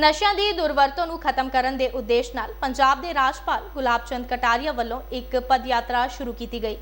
ਨਸ਼ਿਆਂ ਦੀ ਦੁਰਵਰਤੋਂ ਨੂੰ ਖਤਮ ਕਰਨ ਦੇ ਉਦੇਸ਼ ਨਾਲ ਪੰਜਾਬ ਦੇ ਰਾਜਪਾਲ ਗੁਲਾਬ ਚੰਦ ਕਟਾਰੀਆ ਵੱਲੋਂ ਇੱਕ ਪਦ ਯਾਤਰਾ ਸ਼ੁਰੂ ਕੀਤੀ ਗਈ।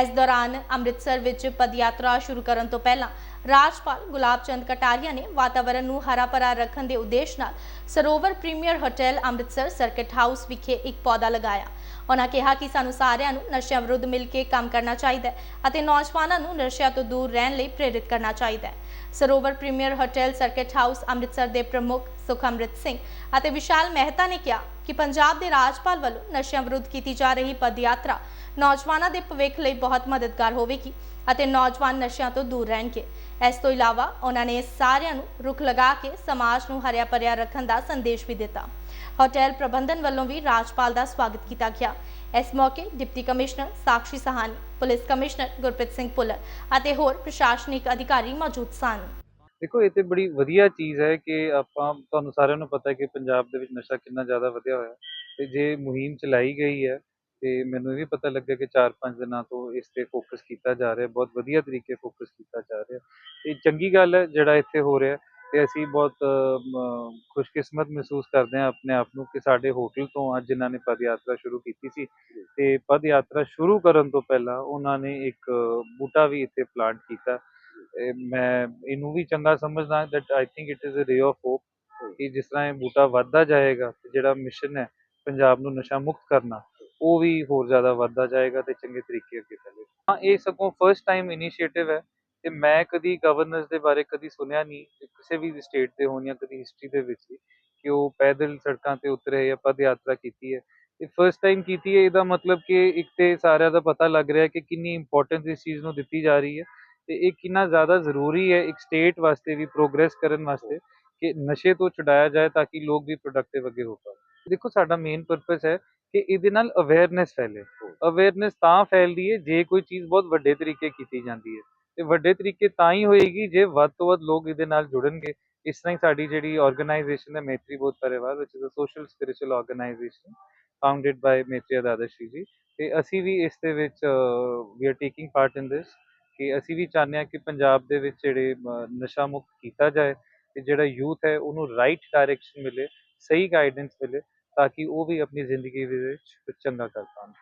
ਇਸ ਦੌਰਾਨ ਅੰਮ੍ਰਿਤਸਰ ਵਿੱਚ ਪਦ ਯਾਤਰਾ ਸ਼ੁਰੂ ਕਰਨ ਤੋਂ ਪਹਿਲਾਂ ਰਾਜਪਾਲ ਗੁਲਾਬ ਚੰਦ ਕਟਾਰੀਆ ਨੇ ਵਾਤਾਵਰਣ ਨੂੰ ਹਰਾ ਭਰਾ ਰੱਖਣ ਦੇ ਉਦੇਸ਼ ਨਾਲ Sarovar Premier hotel Amritsar circuit house ਵਿਖੇ ਇੱਕ ਪੌਦਾ ਲਗਾਇਆ। ਉਹਨਾਂ ਕਿਹਾ ਕਿ ਸਾਨੂੰ ਸਾਰਿਆਂ ਨੂੰ ਨਸ਼ਿਆਂ ਵਿਰੁੱਧ ਮਿਲ ਕੇ ਕੰਮ ਕਰਨਾ ਚਾਹੀਦਾ ਹੈ ਅਤੇ ਨੌਜਵਾਨਾਂ ਨੂੰ ਨਸ਼ਿਆਂ ਤੋਂ ਦੂਰ ਰਹਿਣ ਲਈ ਪ੍ਰੇਰਿਤ ਕਰਨਾ ਚਾਹੀਦਾ ਹੈ। Sarovar Premier hotel circuit house Amritsar ਦੇ ਪ੍ਰਮੁੱਖ ਸੁਖਮ੍ਰਿਤ ਸਿੰਘ ਅਤੇ ਵਿਸ਼ਾਲ ਮਹਿਤਾ ਨੇ ਕਿਹਾ ਕਿ ਪੰਜਾਬ ਦੇ ਰਾਜਪਾਲ ਵੱਲੋਂ ਨਸ਼ਿਆਂ ਵਿਰੁੱਧ ਕੀਤੀ ਜਾ ਰਹੀ ਪਦ ਯਾਤਰਾ ਨੌਜਵਾਨਾਂ ਦੇ ਭਵਿੱਖ ਲਈ ਬਹੁਤ ਮਦਦਗਾਰ ਹੋਵੇਗੀ ਅਤੇ ਨੌਜਵਾਨ ਨਸ਼ਿਆਂ ਤੋਂ ਦੂਰ ਰਹਿਣਗੇ। ਇਸ ਤੋਂ ਇਲਾਵਾ ਉਹਨਾਂ ਨੇ ਸਾਰਿਆਂ ਨੂੰ ਰੁੱਖ ਲਗਾ ਕੇ ਸਮਾਜ ਨੂੰ ਹਰਿਆ ਭਰਿਆ ਰੱਖਣ ਦਾ ਸੰਦੇਸ਼ ਵੀ ਦਿੱਤਾ। ਹੋਟਲ ਪ੍ਰਬੰਧਨ ਵੱਲੋਂ ਵੀ ਰਾਜਪਾਲ ਦਾ ਸਵਾਗਤ ਕੀਤਾ ਗਿਆ। ਇਸ ਮੌਕੇ deputy commissioner Sakshi Sahni, police commissioner Gurpreet Singh Bhullar ਅਤੇ ਹੋਰ ਪ੍ਰਸ਼ਾਸਨਿਕ ਅਧਿਕਾਰੀ ਮੌਜੂਦ ਸਨ। ਦੇਖੋ ਇਹ ਤੇ ਬੜੀ ਵਧੀਆ ਚੀਜ਼ ਹੈ ਕਿ ਆਪਾਂ ਤੁਹਾਨੂੰ ਸਾਰਿਆਂ ਨੂੰ ਪਤਾ ਹੈ ਕਿ ਪੰਜਾਬ ਦੇ ਵਿੱਚ ਨਸ਼ਾ ਕਿੰਨਾ ਜ਼ਿਆਦਾ ਵਧਿਆ ਹੋਇਆ ਤੇ ਜੇ ਮੁਹਿੰਮ ਚਲਾਈ ਗਈ ਹੈ ਤੇ ਮੈਨੂੰ ਇਹ ਵੀ ਪਤਾ ਲੱਗਾ ਕਿ 4-5 ਦਿਨਾਂ ਤੋਂ ਇਸ ਤੇ ਫੋਕਸ ਕੀਤਾ ਜਾ ਰਿਹਾ ਬਹੁਤ ਵਧੀਆ ਤਰੀਕੇ ਫੋਕਸ ਕੀਤਾ ਜਾ ਰਿਹਾ। ਇਹ ਚੰਗੀ ਗੱਲ ਹੈ ਜਿਹੜਾ ਇੱਥੇ ਹੋ ਰਿਹਾ ਤੇ ਅਸੀਂ ਬਹੁਤ ਖੁਸ਼ਕਿਸਮਤ ਮਹਿਸੂਸ ਕਰਦੇ ਹਾਂ ਆਪਣੇ ਆਪ ਨੂੰ ਕਿ ਸਾਡੇ ਹੋਟਲ ਤੋਂ ਅੱਜ ਜਿਨ੍ਹਾਂ ਨੇ ਪਦ ਯਾਤਰਾ ਸ਼ੁਰੂ ਕੀਤੀ ਸੀ ਤੇ ਪਦ ਯਾਤਰਾ ਸ਼ੁਰੂ ਕਰਨ ਤੋਂ ਪਹਿਲਾਂ ਉਹਨਾਂ ਨੇ ਇੱਕ ਬੂਟਾ ਵੀ ਇੱਥੇ ਪਲਾਂਟ ਕੀਤਾ ਮੈਂ ਇਹਨੂੰ ਵੀ ਚੰਗਾ ਸਮਝਦਾ that I think it is a ray of hope ਕਿ ਜਿਸ ਤਰ੍ਹਾਂ ਇਹ ਬੂਟਾ ਵੱਧਦਾ ਜਾਏਗਾ ਤੇ ਜਿਹੜਾ ਮਿਸ਼ਨ ਹੈ ਪੰਜਾਬ ਨੂੰ ਨਸ਼ਾ ਮੁਕਤ ਕਰਨਾ ਉਹ ਵੀ ਹੋਰ ਜ਼ਿਆਦਾ ਵੱਧਦਾ ਜਾਏਗਾ ਤੇ ਚੰਗੇ ਤਰੀਕੇ ਅੱਗੇ ਚੱਲੇਗਾ। ਹਾਂ ਇਹ ਸਗੋਂ ਫਰਸਟ ਟਾਈਮ ਇਨੀਸ਼ੀਏਟਿਵ ਹੈ ਤੇ ਮੈਂ ਕਦੀ ਗਵਰਨੈਂਸ ਦੇ ਬਾਰੇ ਕਦੀ ਸੁਣਿਆ ਨਹੀਂ ਕਿਸੇ ਵੀ ਸਟੇਟ ਤੇ ਹੋਣ ਜਾਂ ਕਦੀ ਹਿਸਟਰੀ ਦੇ ਵਿੱਚ ਕਿ ਉਹ ਪੈਦਲ ਸੜਕਾਂ ਤੇ ਉਤਰੇ ਜਾਂ ਪਦ ਯਾਤਰਾ ਕੀਤੀ ਹੈ। ਇਹ ਫਰਸਟ ਟਾਈਮ ਕੀਤੀ ਹੈ ਇਹਦਾ ਮਤਲਬ ਕਿ ਇੱਕ ਤੇ ਸਾਰਿਆਂ ਦਾ ਪਤਾ ਲੱਗ ਰਿਹਾ ਕਿ ਕਿੰਨੀ ਇੰਪੋਰਟੈਂਸ ਇਸ ਚੀਜ਼ ਨੂੰ ਦਿੱਤੀ ਜਾ ਰਹੀ ਹੈ ਤੇ ਇਹ ਕਿੰਨਾ ਜ਼ਿਆਦਾ ਜ਼ਰੂਰੀ ਹੈ ਇੱਕ ਸਟੇਟ ਵਾਸਤੇ ਵੀ ਪ੍ਰੋਗਰੈਸ ਕਰਨ ਵਾਸਤੇ ਕਿ ਨਸ਼ੇ ਤੋਂ ਛੁਡਾਇਆ ਜਾਏ ਤਾਂ ਕਿ ਲੋਕ ਵੀ ਪ੍ਰੋਡਕਟਿਵ ਅੱਗੇ ਹੋ ਪਾਣ। ਦੇਖੋ ਸਾਡਾ ਮੇਨ ਪਰਪਸ ਹੈ ਕਿ ਇਹਦੇ ਨਾਲ ਅਵੇਅਰਨੈਸ ਫੈਲੇ। ਅਵੇਅਰਨੈਸ ਤਾਂ ਫੈਲਦੀ ਹੈ ਜੇ ਕੋਈ ਚੀਜ਼ ਬਹੁਤ ਵੱਡੇ ਤਰੀਕੇ ਕੀਤੀ ਜਾਂਦੀ ਹੈ। ਤੇ ਵੱਡੇ ਤਰੀਕੇ ਤਾਂ ਹੀ ਹੋਏਗੀ ਜੇ ਵੱਧ ਤੋਂ ਵੱਧ ਲੋਕ ਇਹਦੇ ਨਾਲ ਜੁੜਨਗੇ। ਇਸ ਤਰ੍ਹਾਂ ਹੀ ਸਾਡੀ ਜਿਹੜੀ ਆਰਗੇਨਾਈਜੇਸ਼ਨ ਹੈ ਮੈਤਰੀ ਬੋਧ ਪਰਿਵਾਰ ਵਿਚ is a social spiritual organisation founded by Maitri Dadashri ji. ਤੇ ਅਸੀਂ ਵੀ ਇਸ ਦੇ ਵਿੱਚ we are taking part in this ਕਿ ਅਸੀਂ ਵੀ ਚਾਹੁੰਦੇ ਹਾਂ ਕਿ ਪੰਜਾਬ ਦੇ ਵਿੱਚ ਜਿਹੜੇ ਨਸ਼ਾ ਮੁਕਤ ਕੀਤਾ ਜਾਏ ਤੇ ਜਿਹੜਾ ਯੂਥ ਹੈ ਉਹਨੂੰ ਰਾਈਟ ਡਾਇਰੈਕਸ਼ਨ ਮਿਲੇ, ਸਹੀ ਗਾਈਡੈਂਸ ਮਿਲੇ ਤਾਂ ਕਿ ਉਹ ਵੀ ਆਪਣੀ ਜ਼ਿੰਦਗੀ ਦੇ ਵਿੱਚ ਚੰਗਾ ਕਰ ਪਾਉਣ।